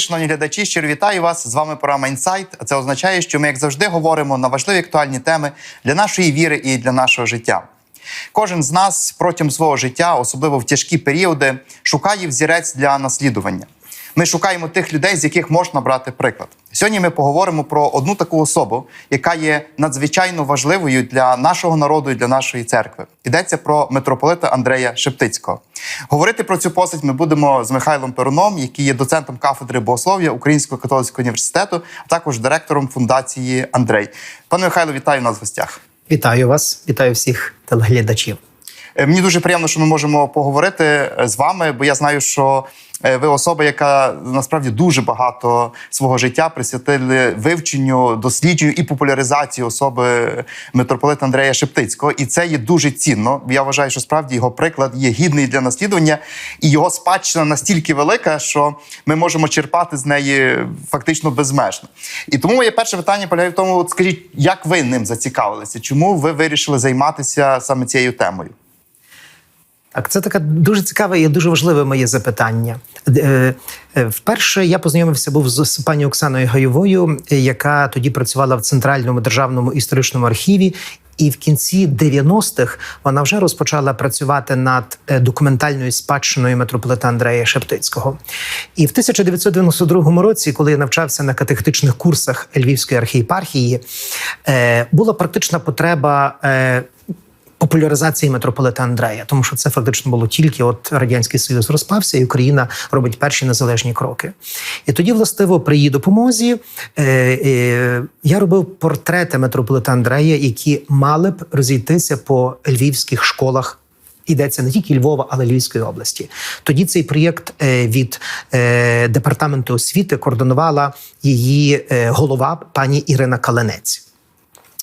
Шановні глядачі, щиро вітаю вас. З вами програма Інсайт. Це означає, що ми, як завжди, говоримо на важливі актуальні теми для нашої віри і для нашого життя. Кожен з нас протягом свого життя, особливо в тяжкі періоди, шукає взірець для наслідування. Ми шукаємо тих людей, з яких можна брати приклад. Сьогодні ми поговоримо про одну таку особу, яка є надзвичайно важливою для нашого народу і для нашої церкви. Йдеться про митрополита Андрея Шептицького. Говорити про цю постать ми будемо з Михайлом Перуном, який є доцентом кафедри богослов'я Українського католицького університету, а також директором фундації Андрей. Пане Михайло, вітаю нас в гостях. Вітаю вас, вітаю всіх телеглядачів. Е, Мені дуже приємно, що ми можемо поговорити е, з вами, бо я знаю, що е, ви особа, яка насправді дуже багато свого життя присвятили вивченню, дослідженню і популяризації особи митрополита Андрея Шептицького. І це є дуже цінно. Я вважаю, що справді його приклад є гідний для наслідування, і його спадщина настільки велика, що ми можемо черпати з неї фактично безмежно. І тому моє перше питання полягає в тому: от скажіть, як ви ним зацікавилися? Чому ви вирішили займатися саме цією темою? Так, це таке дуже цікаве і дуже важливе моє запитання. Е, е, Вперше я познайомився був з пані Оксаною Гайовою, яка тоді працювала в Центральному державному історичному архіві. І в кінці 90-х вона вже розпочала працювати над е, документальною спадщиною митрополита Андрея Шептицького. І в 1992 році, коли я навчався на катехетичних курсах Львівської архієпархії, була практична потреба. Популяризації митрополита Андрея, тому що це фактично було тільки от радянський союз розпався, і Україна робить перші незалежні кроки. І тоді, властиво, при її допомозі е, е, я робив портрети митрополита Андрея, які мали б розійтися по львівських школах. Йдеться не тільки Львова, але й Львівської області. Тоді цей проєкт е, від е, департаменту освіти координувала її е, голова пані Ірина Каленець.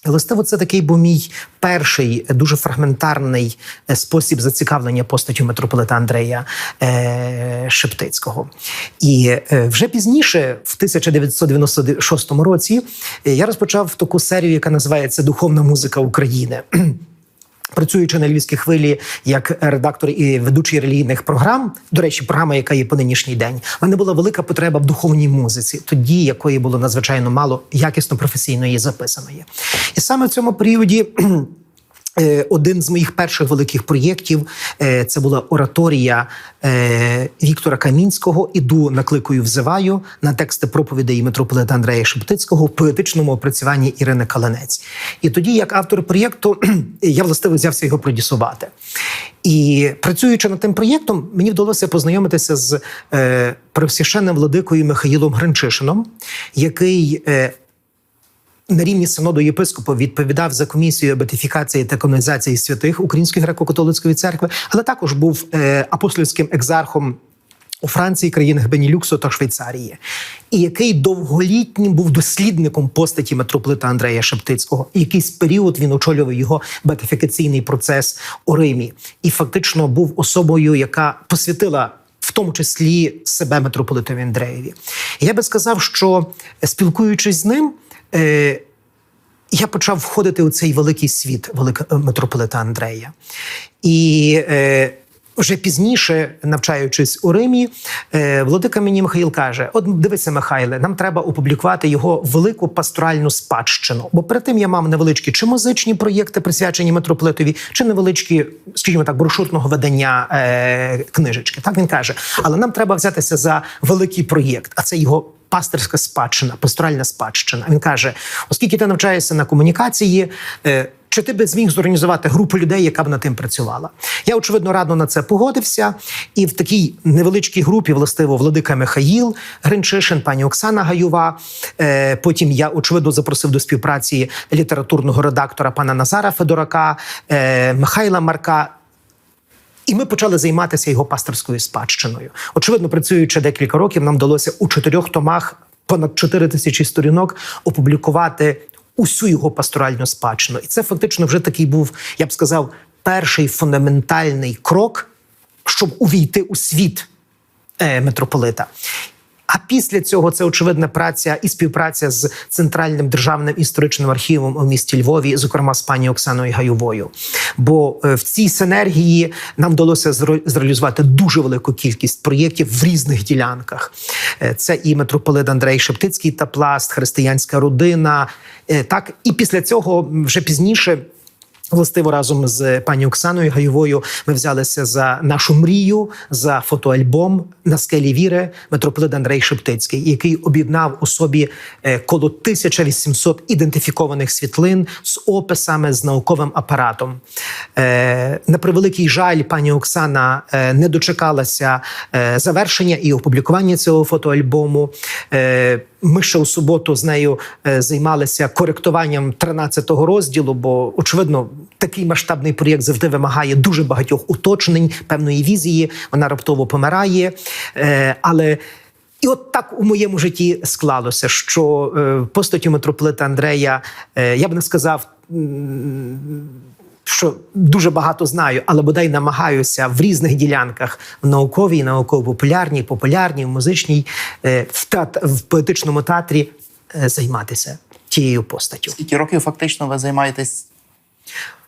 Властиво, це такий був мій перший дуже фрагментарний е, спосіб зацікавлення постаттю митрополита Андрея е, Шептицького. І е, вже пізніше, в 1996 році, е, я розпочав таку серію, яка називається Духовна музика України. Працюючи на львівській хвилі як редактор і ведучий релігійних програм, до речі, програма, яка є по нинішній день, в мене була велика потреба в духовній музиці, тоді якої було надзвичайно мало якісно професійної записаної. І саме в цьому періоді. Е, Один з моїх перших великих проєктів е, це була ораторія е, Віктора Камінського Іду накликою взиваю на тексти проповідей митрополита Андрея Шептицького в поетичному опрацюванні Ірини Каленець. І тоді, як автор проєкту, я властиво взявся його продюсувати. І працюючи над тим проєктом, мені вдалося познайомитися з е, превсвященним владикою Михаїлом Гринчишином, який е, на рівні синоду єпископа відповідав за комісію бетифікації та канонізації святих Української греко-католицької церкви, але також був е, апостольським екзархом. У Франції, країнах Бенілюксу та Швейцарії, і який довголітнім був дослідником постаті митрополита Андрея Шептицького. І якийсь період він очолював його бетифікаційний процес у Римі, і фактично був особою, яка посвятила в тому числі себе митрополитові Андреєві. Я би сказав, що спілкуючись з ним. Е, я почав входити у цей великий світ велика митрополита Андрея. І е, вже пізніше, навчаючись у Римі, е, владика мені Михаїл каже: От дивися, Михайле, нам треба опублікувати його велику пасторальну спадщину. Бо перед тим я мав невеличкі чи музичні проєкти, присвячені митрополитові, чи невеличкі, скажімо так, брошурного видання е, книжечки. Так він каже, але нам треба взятися за великий проєкт, а це його. Пасторська спадщина, пасторальна спадщина. Він каже: оскільки ти навчаєшся на комунікації, е, чи ти би зміг зорганізувати групу людей, яка б над тим працювала? Я очевидно радо на це погодився. І в такій невеличкій групі, властиво, владика Михаїл Гринчишин, пані Оксана Гаюва. Е, Потім я очевидно запросив до співпраці літературного редактора пана Назара Федорака, е, Михайла Марка. І ми почали займатися його пасторською спадщиною. Очевидно, працюючи декілька років, нам вдалося у чотирьох томах понад 4 тисячі сторінок опублікувати усю його пасторальну спадщину. І це фактично вже такий був, я б сказав, перший фундаментальний крок, щоб увійти у світ е, митрополита. А після цього це очевидна праця і співпраця з центральним державним історичним архівом у місті Львові, зокрема з пані Оксаною Гайовою. Бо е, в цій синергії нам вдалося зреалізувати дуже велику кількість проєктів в різних ділянках. Е, Це і митрополит Андрей Шептицький та пласт, християнська родина. Е, Так, і після цього вже пізніше. Властиво разом з пані Оксаною Гайовою ми взялися за нашу мрію за фотоальбом на скелі віри митрополит Андрей Шептицький, який об'єднав у собі е, коло 1800 ідентифікованих світлин з описами з науковим апаратом. Е, На превеликий жаль, пані Оксана е, не дочекалася завершення і опублікування цього фотоальбому. Ми ще у суботу з нею займалися коректуванням 13-го розділу, бо очевидно, такий масштабний проєкт завжди вимагає дуже багатьох уточнень, певної візії. Вона раптово помирає. Е, Але і от так у моєму житті склалося, що е, постаттю митрополита Андрея, е, я б не сказав. Що дуже багато знаю, але бодай намагаюся в різних ділянках в науковій, науково-популярній, популярній, в музичній, в, теат- в поетичному театрі займатися тією постаттю. Скільки років фактично ви займаєтесь?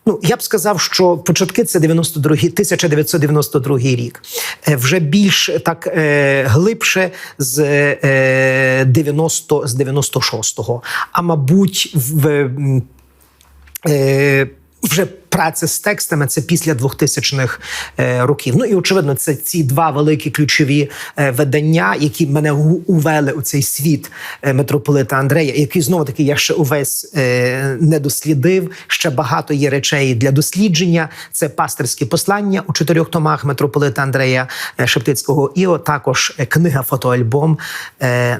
Ну, я б сказав, що початки це 92, 1992 рік. Е, Вже більш так е, глибше з е, 90, з 96-го. А мабуть, в. Е, вже праця з текстами це після 2000-х е, років. Ну і очевидно, це ці два великі ключові е, видання, які мене увели у цей світ е, митрополита Андрея, який знову таки я ще увесь не дослідив. Ще багато є речей для дослідження. Це пастирські послання у чотирьох томах митрополита Андрея Шептицького, і також книга фотоальбом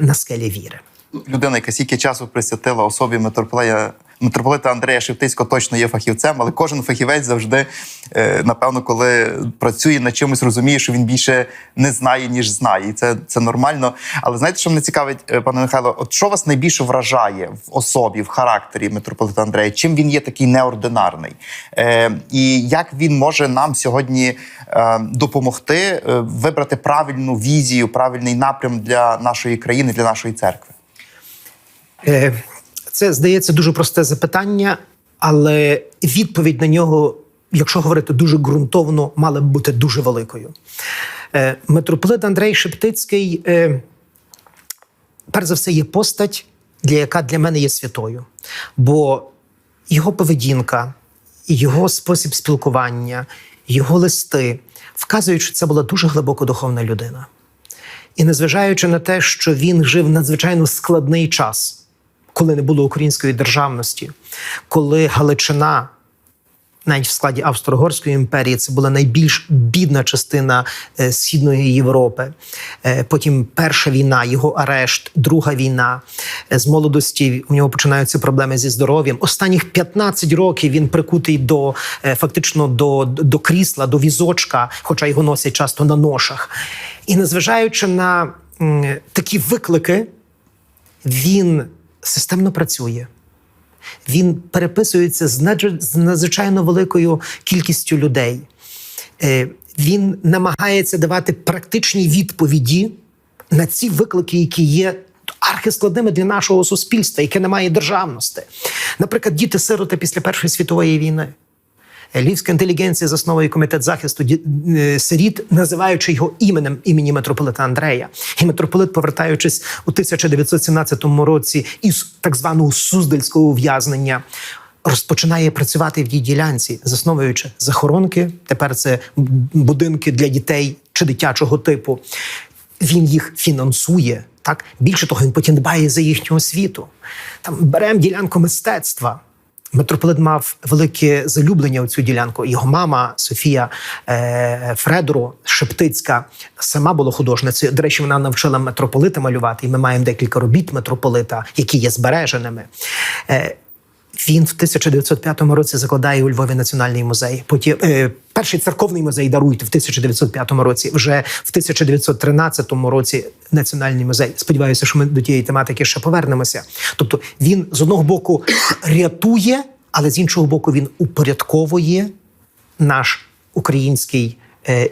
на скелі віри. Людина, яка стільки часу присвятила особі митрополея митрополита Андрея Шептицького, точно є фахівцем, але кожен фахівець завжди, е, напевно, коли працює над чимось, розуміє, що він більше не знає, ніж знає. І це, це нормально. Але знаєте, що мене цікавить, е, пане Михайло, от що вас найбільше вражає в особі, в характері митрополита Андрея? Чим він є такий неординарний? Е, і як він може нам сьогодні допомогти вибрати правильну візію, правильний напрям для нашої країни, для нашої церкви? Це здається дуже просте запитання, але відповідь на нього, якщо говорити дуже ґрунтовно, мала б бути дуже великою. Е, Митрополит Андрей Шептицький, е, перш за все, є постать, для яка для мене є святою. Бо його поведінка, його спосіб спілкування, його листи вказують, що це була дуже глибоко духовна людина. І незважаючи на те, що він жив надзвичайно складний час, коли не було української державності, коли Галичина, навіть в складі Австро-Угорської імперії, це була найбільш бідна частина е, Східної Європи. Е, Потім перша війна, його арешт, друга війна. Е, З молодості у нього починаються проблеми зі здоров'ям. Останніх 15 років він прикутий до фактично до, до крісла, до візочка, хоча його носять часто на ношах. І незважаючи на такі виклики, він системно працює. Він переписується з надзвичайно великою кількістю людей. Е, Він намагається давати практичні відповіді на ці виклики, які є архискладними для нашого суспільства, яке не має державності. Наприклад, діти-сироти після Першої світової війни. Львівська інтелігенція засновує комітет захисту е, сиріт, називаючи його іменем імені митрополита Андрея. І митрополит, повертаючись у 1917 році із так званого суздальського ув'язнення. Розпочинає працювати в тій ділянці, засновуючи захоронки. Тепер це будинки для дітей чи дитячого типу. Він їх фінансує. Так більше того, він потім дбає за їхню освіту. Там беремо ділянку мистецтва. Митрополит мав велике залюблення у цю ділянку. Його мама Софія е, Фредоро Шептицька сама була художницею. До речі, вона навчила митрополита малювати, і ми маємо декілька робіт митрополита, які є збереженими. Е, він в 1905 році закладає у Львові національний музей. Потім е, перший церковний музей дарують в 1905 році. Вже в 1913 році національний музей. Сподіваюся, що ми до тієї тематики ще повернемося. Тобто він з одного боку рятує, але з іншого боку, він упорядковує наш український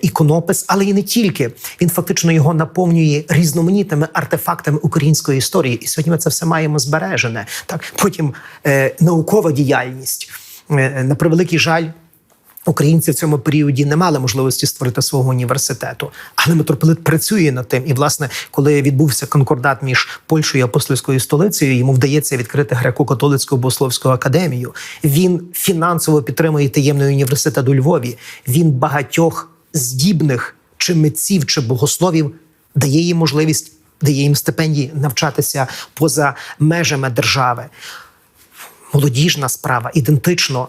іконопис, але і не тільки. Він фактично його наповнює різноманітними артефактами української історії. І сьогодні ми це все маємо збережене. Так, потім е, наукова діяльність. Е, на превеликий жаль. Українці в цьому періоді не мали можливості створити свого університету, але митрополит працює над тим. І, власне, коли відбувся конкордат між Польщею і апостольською столицею, йому вдається відкрити греко-католицьку богословську академію. Він фінансово підтримує таємний університет у Львові. Він багатьох здібних чи митців, чи богословів дає їм можливість, дає їм стипендії навчатися поза межами держави молодіжна справа, ідентично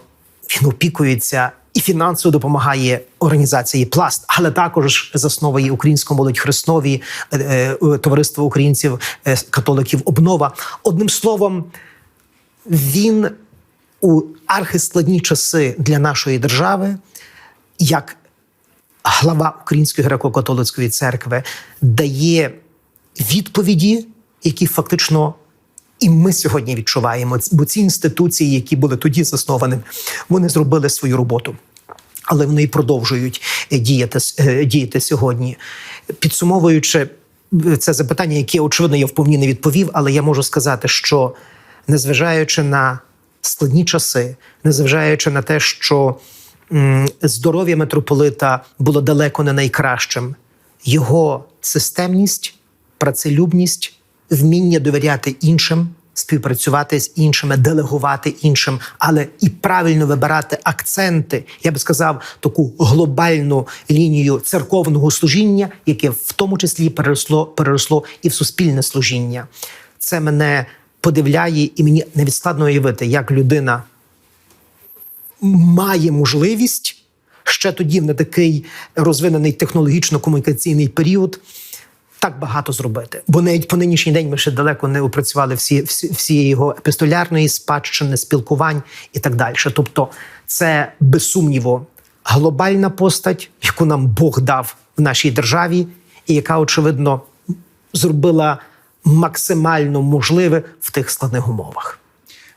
він опікується і фінансово допомагає організації Пласт, але також засновує українську молодь Христові, е, е, товариство українців е, католиків Обнова. Одним словом, він у архискладні часи для нашої держави, як глава Української греко-католицької церкви, дає відповіді, які фактично і ми сьогодні відчуваємо, бо ці інституції, які були тоді засновані, вони зробили свою роботу. Але вони і продовжують е, діяти, е, діяти сьогодні. Підсумовуючи е, це запитання, яке, очевидно, я вповні не відповів, але я можу сказати, що незважаючи на складні часи, незважаючи на те, що здоров'я митрополита було далеко не найкращим, його системність, працелюбність, вміння довіряти іншим, співпрацювати з іншими, делегувати іншим, але і правильно вибирати акценти, я би сказав, таку глобальну лінію церковного служіння, яке в тому числі переросло, переросло і в суспільне служіння. Це мене подивляє, і мені навіть складно уявити, як людина має можливість ще тоді, в не такий розвинений технологічно-комунікаційний період, так багато зробити. Бо навіть по нинішній день ми ще далеко не опрацювали всі, всі, всі його епістолярної спадщини, спілкувань і так далі. Тобто, це без сумніву глобальна постать, яку нам Бог дав в нашій державі, і яка, очевидно, зробила максимально можливе в тих складних умовах.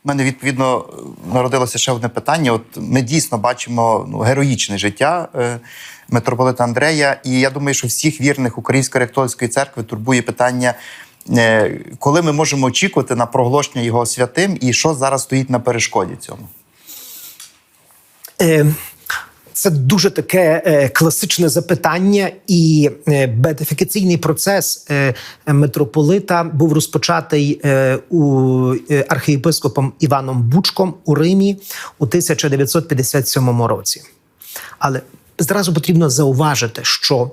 У мене відповідно народилося ще одне питання. От ми дійсно бачимо ну, героїчне життя е, митрополита Андрея, і я думаю, що всіх вірних Української ректорської церкви турбує питання, е, коли ми можемо очікувати на проголошення його святим, і що зараз стоїть на перешкоді цьому. Е, Це дуже таке е, класичне запитання, і е, беатифікаційний процес е, митрополита був розпочатий е, у е, архієпископом Іваном Бучком у Римі у 1957 році. Але зразу потрібно зауважити, що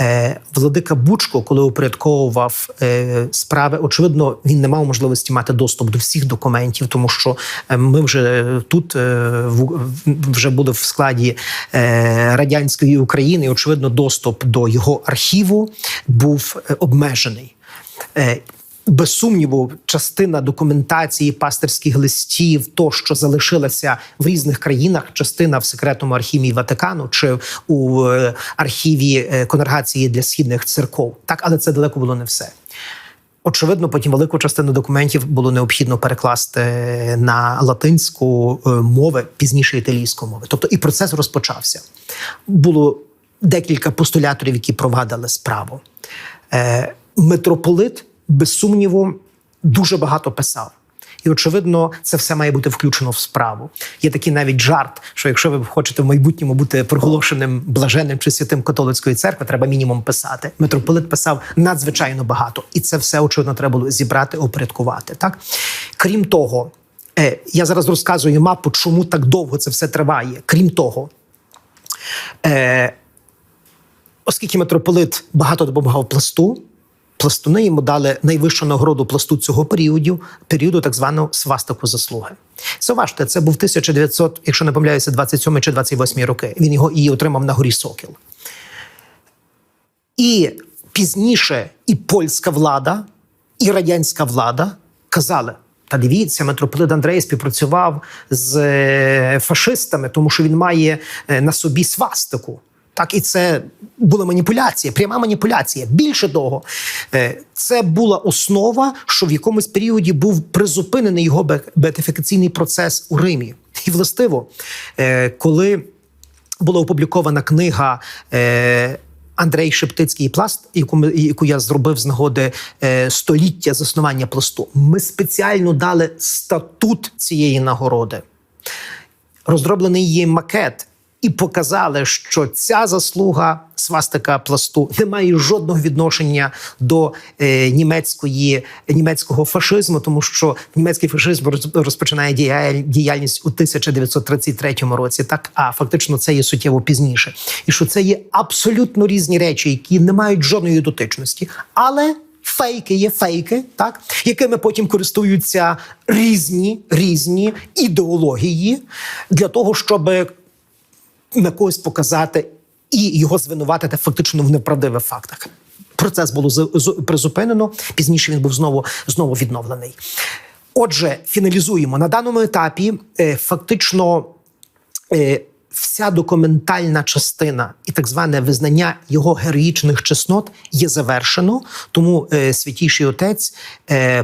е, владика Бучко, коли упорядковував е, справи, очевидно, він не мав можливості мати доступ до всіх документів, тому що е, ми вже тут е, в, в- вже були в складі е, радянської України. і, Очевидно, доступ до його архіву був е, обмежений. Е, без сумніву, частина документації, пастирських листів, то що залишилася в різних країнах, частина в секретному архіві Ватикану чи у е, архіві е, конгрегації для східних церков. Так, але це далеко було не все. Очевидно, потім велику частину документів було необхідно перекласти на латинську е, мови, пізніше італійську мови. Тобто і процес розпочався. Було декілька постуляторів, які провадили справу. Е, митрополит, без сумніву, дуже багато писав. І очевидно, це все має бути включено в справу. Є такий навіть жарт, що якщо ви хочете в майбутньому бути проголошеним блаженним чи святим католицької церкви, треба мінімум писати. Митрополит писав надзвичайно багато, і це все очевидно треба було зібрати, опорядкувати. Так крім того, е, я зараз розказую мапу, чому так довго це все триває. Крім того, е, оскільки митрополит багато допомагав пласту, пластуни йому дали найвищу нагороду пласту цього періоду, періоду так звану свастику заслуги. Зауважте, це був 1900, якщо не помиляюся, 27 чи 28 роки. Він його і отримав на горі Сокіл. І пізніше і польська влада, і радянська влада казали: та дивіться, митрополит Андрей співпрацював з е, фашистами, тому що він має е, на собі свастику. Так, і це була маніпуляція, пряма маніпуляція. Більше того, е, це була основа, що в якомусь періоді був призупинений його бе- беатифікаційний процес у Римі. І властиво, е, коли була опублікована книга. Е, Андрей Шептицький пласт, яку яку я зробив з нагоди століття заснування пласту. Ми спеціально дали статут цієї нагороди. Розроблений її макет, і показали, що ця заслуга свастика пласту не має жодного відношення до е, німецької німецького фашизму, тому що німецький фашизм розпочинає діяльність у 1933 році. Так а фактично це є суттєво пізніше, і що це є абсолютно різні речі, які не мають жодної дотичності, але. Фейки є фейки, так якими потім користуються різні різні ідеології для того, щоб на когось показати і його звинуватити фактично в неправдивих фактах. Процес було призупинено. Пізніше він був знову знову відновлений. Отже, фіналізуємо на даному етапі. е, Фактично, е, вся документальна частина і так зване визнання його героїчних чеснот є завершено. Тому е, святійший отець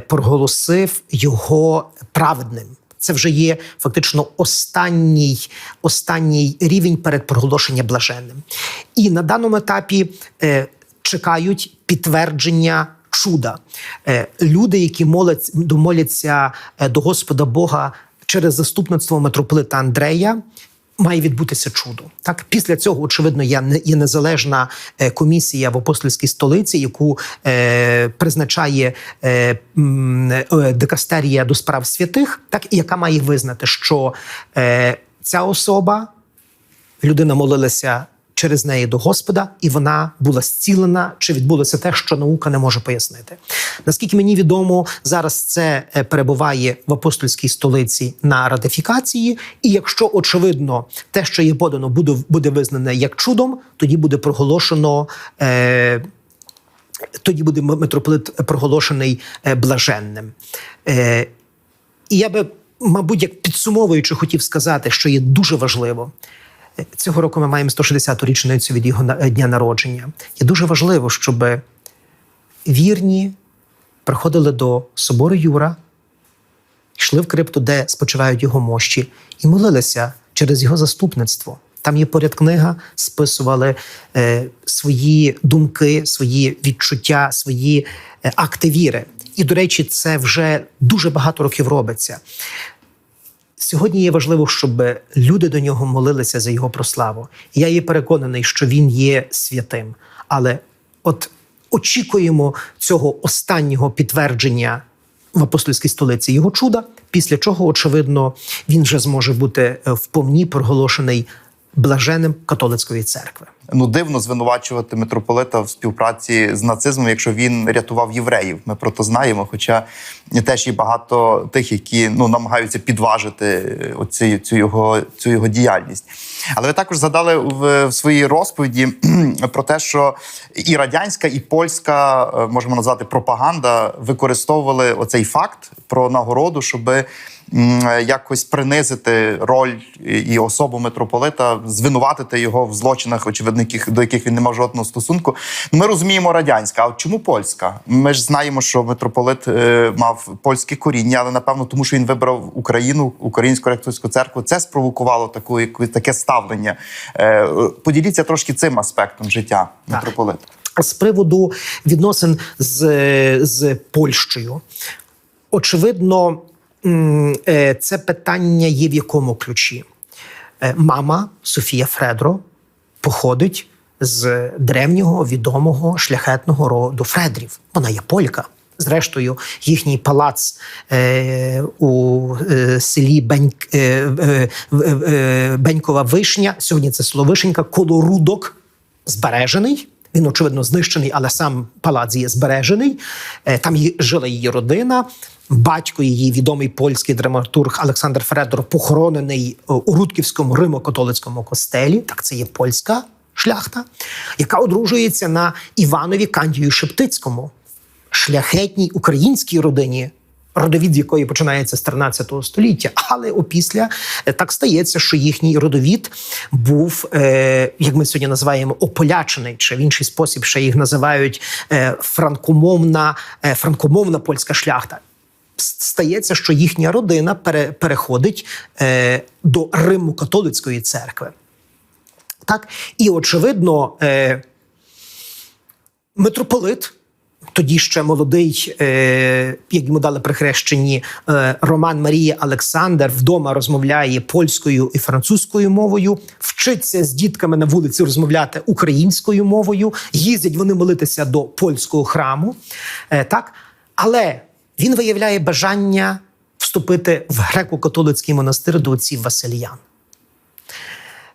проголосив його праведним. Це вже є фактично останній, останній рівень перед проголошенням блаженним. І на даному етапі е, чекають підтвердження чуда. Е, люди, які молять, домоляться е, до Господа Бога через заступництво митрополита Андрея. Має відбутися чудо. Так після цього, очевидно, є, незалежна е, комісія в апостольській столиці, яку е, призначає е, е, до справ святих, так і яка має визнати, що е, ця особа людина молилася через неї до Господа, і вона була зцілена, чи відбулося те, що наука не може пояснити. Наскільки мені відомо, зараз це е, перебуває в апостольській столиці на ратифікації. І якщо очевидно те, що є подано, буде, буде визнане як чудом, тоді буде проголошено. Е, тоді буде митрополит проголошений е, блаженним. Е, і я би, мабуть, як підсумовуючи, хотів сказати, що є дуже важливо. Цього року ми маємо 160-ту річницю від його е, дня народження. Є дуже важливо, щоб вірні приходили до собору Юра, йшли в крипту, де спочивають його мощі, і молилися через його заступництво. Там є поряд книга, списували е, свої думки, свої відчуття, свої е, акти віри. І, до речі, це вже дуже багато років робиться. Сьогодні є важливо, щоб люди до нього молилися за його прославу. Я є переконаний, що він є святим. Але от очікуємо цього останнього підтвердження в апостольській столиці його чуда, після чого, очевидно, він вже зможе бути е, вповні проголошений блаженним католицької церкви. Ну, дивно звинувачувати митрополита в співпраці з нацизмом, якщо він рятував євреїв. Ми про то знаємо. Хоча теж є багато тих, які ну намагаються підважити оці, цю його цю його діяльність. Але ви також згадали в, в своїй розповіді про те, що і радянська, і польська е, можемо назвати пропаганда використовували оцей факт про нагороду, щоби якось принизити роль і особу митрополита, звинуватити його в злочинах, очевидно, до яких він не мав жодного стосунку. Ми розуміємо радянська. А чому польська? Ми ж знаємо, що митрополит е, мав польське коріння, але напевно, тому що він вибрав Україну, Українську ректорську церкву. Це спровокувало таку таке ставлення. Е, поділіться трошки цим аспектом життя митрополита. з приводу відносин з, з Польщею. Очевидно, е, це питання є в якому ключі. Е, Мама Софія Фредро походить з древнього відомого шляхетного роду Фредрів. Вона є полька. Зрештою, їхній палац е, у е, селі Бень, е, е, е, Бенькова Вишня, сьогодні це село Вишенька, коло рудок збережений. Він, очевидно, знищений, але сам палац є збережений. Е, Там жила її родина. Батько її, відомий польський драматург Олександр Фредор, похоронений е, у Рудківському римо-католицькому костелі. Так, це є польська шляхта, яка одружується на Іванові Кандію Шептицькому, шляхетній українській родині. Родовід якої починається з 13 століття, але опісля е, так стається, що їхній родовід був, е, як ми сьогодні називаємо, ополячений, чи в інший спосіб ще їх називають франкомовна, франкомовна польська шляхта. Стається, що їхня родина пере, переходить е, до Риму католицької церкви. Так? І очевидно, е, митрополит. Тоді ще молодий, е, як йому дали при хрещенні, е, Роман Марія Олександр вдома розмовляє польською і французькою мовою, вчиться з дітками на вулиці розмовляти українською мовою. Їздять вони молитися до польського храму. Е, так? Але він виявляє бажання вступити в греко-католицький монастир до отців Васильян.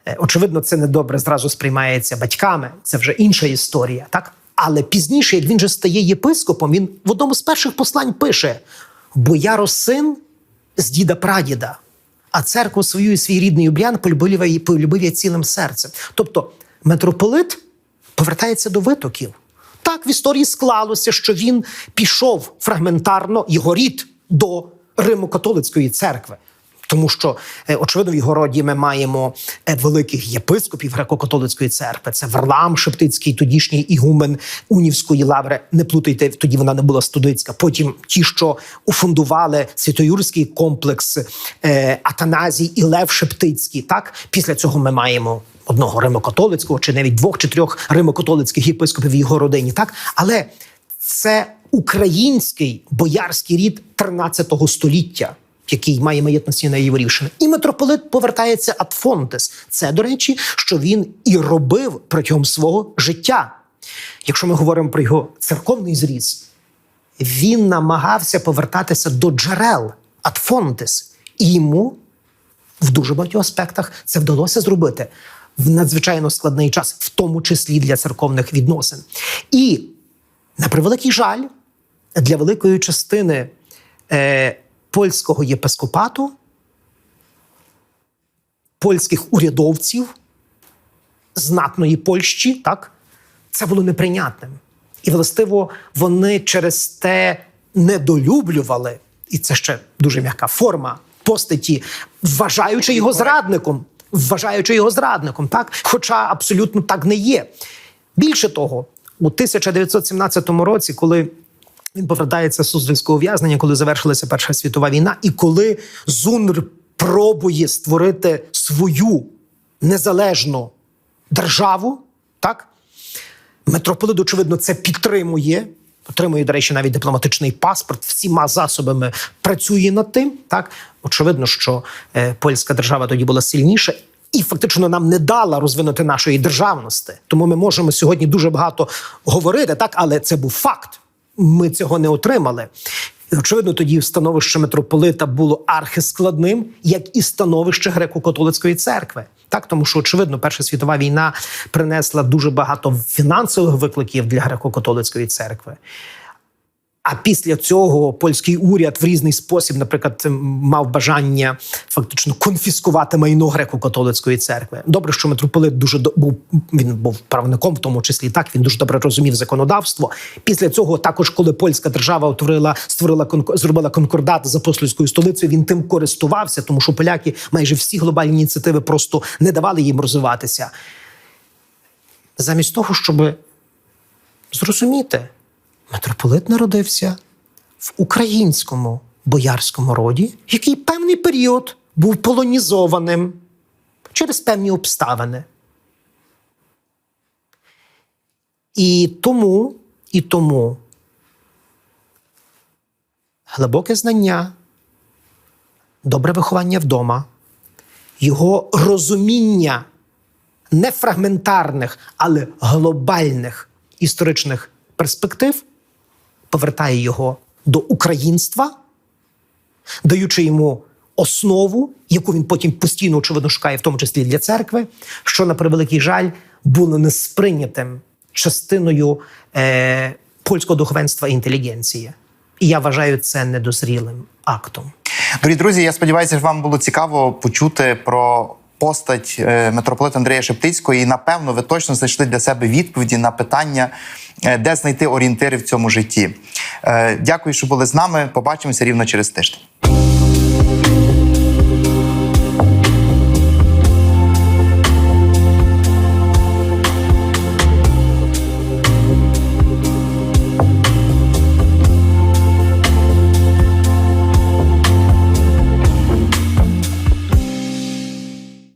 Е, Очевидно, це недобре зразу сприймається батьками. Це вже інша історія, так? Але пізніше, як він же стає єпископом, він в одному з перших послань пише: бо я росин з діда прадіда, а церкву свою і свій рідний обрян полюбив я, цілим серцем. Тобто, митрополит повертається до витоків. Так, в історії склалося, що він пішов фрагментарно, його рід до Римо-католицької церкви. Тому що, е, очевидно, в його роді ми маємо е, великих єпископів греко-католицької церкви. Це Варлам Шептицький, тодішній ігумен Унівської лаври. Не плутайте, тоді вона не була студицька. Потім ті, що уфундували Святоюрський комплекс е, Атаназій і Лев Шептицький. Так, після цього ми маємо одного римокатолицького, чи навіть двох чи трьох римокатолицьких єпископів в його родині. Так, але це український боярський рід 13 століття який має маєтності на Єворівщини. І митрополит повертається ад фонтес. Це, до речі, що він і робив протягом свого життя. Якщо ми говоримо про його церковний зріз, він намагався повертатися до джерел ад фонтес. І йому в дуже багатьох аспектах це вдалося зробити в надзвичайно складний час, в тому числі для церковних відносин. І на превеликий жаль, для великої частини е, польського єпископату, польських урядовців знатної Польщі, так, це було неприйнятним. І, властиво, вони через те недолюблювали, і це ще дуже м'яка форма постаті, вважаючи його зрадником. Вважаючи його зрадником, так? Хоча абсолютно так не є. Більше того, у 1917 році, коли він повертається з суздальського ув'язнення, коли завершилася Перша світова війна, і коли Зунр пробує створити свою незалежну державу, так митрополит, очевидно, це підтримує. Отримує, до речі, навіть дипломатичний паспорт, всіма засобами працює над тим. Так очевидно, що е, польська держава тоді була сильніша. І фактично нам не дала розвинути нашої державності. Тому ми можемо сьогодні дуже багато говорити, так, але це був факт. Ми цього не отримали. Очевидно, тоді становище митрополита було архискладним, як і становище греко-католицької церкви. Так, тому що очевидно, Перша світова війна принесла дуже багато фінансових викликів для греко-католицької церкви. А після цього польський уряд в різний спосіб, наприклад, мав бажання фактично конфіскувати майно греко-католицької церкви. Добре, що митрополит дуже до- був він був правником, в тому числі так. Він дуже добре розумів законодавство. Після цього, також, коли польська держава утворила, створила зробила конкордат з апостольською столицею, він тим користувався, тому що поляки майже всі глобальні ініціативи просто не давали їм розвиватися. Замість того, щоб зрозуміти. Митрополит народився в українському боярському роді, який певний період був полонізованим через певні обставини. І тому, і тому глибоке знання, добре виховання вдома, його розуміння не фрагментарних, але глобальних історичних перспектив повертає його до українства, даючи йому основу, яку він потім постійно, очевидно, шукає, в тому числі для церкви, що на превеликий жаль було не сприйнятим частиною е, польського духовенства і інтелігенції. І я вважаю це недозрілим актом. Дорогі друзі, я сподіваюся, що вам було цікаво почути про постать е, митрополита Андрія Шептицького, і напевно ви точно знайшли для себе відповіді на питання, е, де знайти орієнтири в цьому житті. Е, Дякую, що були з нами. Побачимося рівно через тиждень.